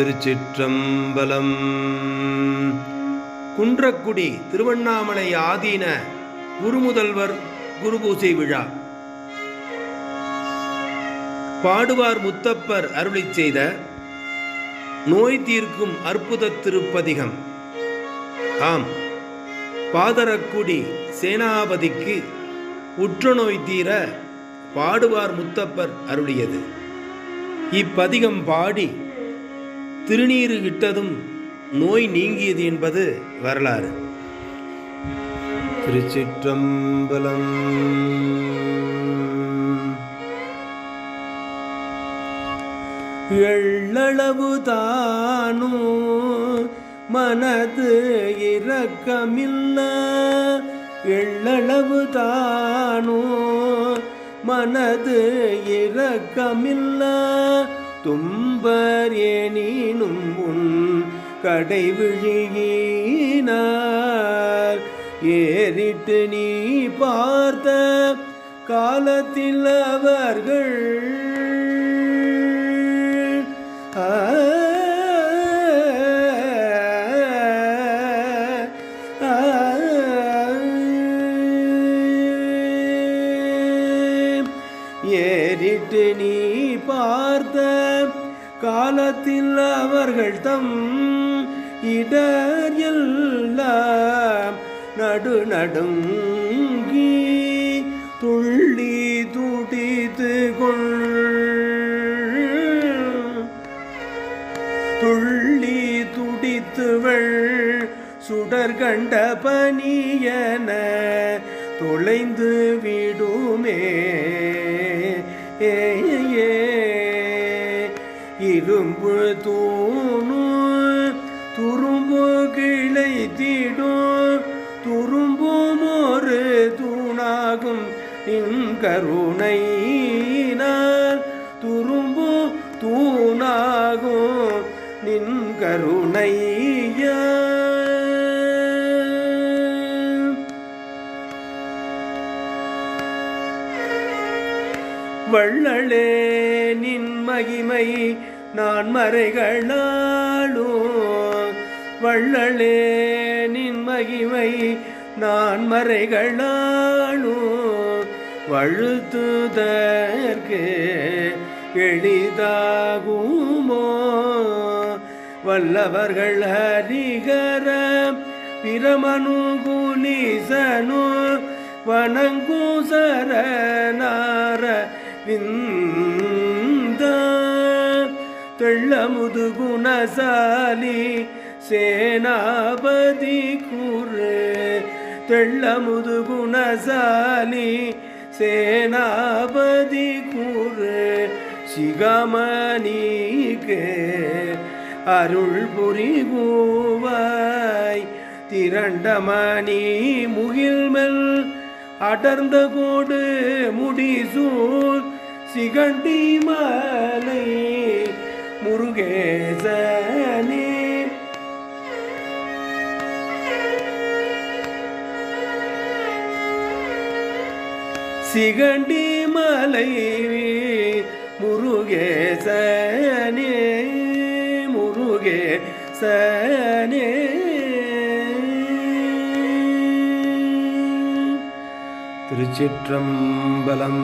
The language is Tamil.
திருச்சிற்றம்பலம். குன்றக்குடி திருவண்ணாமலை ஆதீன குருமுதல்வர் குருபூசை விழா. பாடுவார் முத்தப்பர் அருளி செய்த நோய் தீர்க்கும் அற்புத திருப்பதிகம். ஆம் பாதரக்குடி சேனாபதிக்கு உற்றுநோய் தீர பாடுவார் முத்தப்பர் அருளியது. இப்பதிகம் பாடி திருநீறு இட்டதும் நோய் நீங்கியது என்பது வரலாறு. திருச்சிற்றம்பலம் எள்ளளவு தானோ மனது இரக்கமில்ல. எள்ளளவு தானோ மனது இரக்கமில்ல. தும்பர் ஏனினும் உன் கடைவிழியினார். ஏறிட்டு நீ பார்த்த காலத்தில் அவர்கள் ஏறிட்டு நீ பார்த்த காலத்தில் அவர்கள் தம் இடர் எல்லாம் நடு நடுங்கி துள்ளி துடித்து கொள். துள்ளி துடித்துவள் சுடர் கண்ட பனியன தொலைந்து விடுமே. ஏ, இரும்பு தூணு துரும்பு கிளை தீடும். துரும்பும் ஒரு தூணாகும் நின் துரும்பும் தூணாகும் நின் கருணையா வள்ளலே நின் மகிமை நான் மறைகளாலும். வள்ளலே நின் மகிமை நான் மறைகளாலும். வழுத்துதற்கு எளிதாகுமோ? வல்லவர்கள் ஹரிகர பிரமனு பிரமனுகுலீசனு வணங்குசரநார விந்த தெள்ளமுது குணசாலி சேனாபதி குரு. தெள்ளமுது குணசாலி சேனாபதி குரு. சிகமணிக்கு அருள் புரிகுவாய். திரண்டமணி முகில்மெல் அடர்ந்த கோடு முடிசூர் சிகண்டி மலை முருகேசனே. சிகண்டி மலை முருகேசனே முருகேசனே. திருச்சிற்றம்பலம்.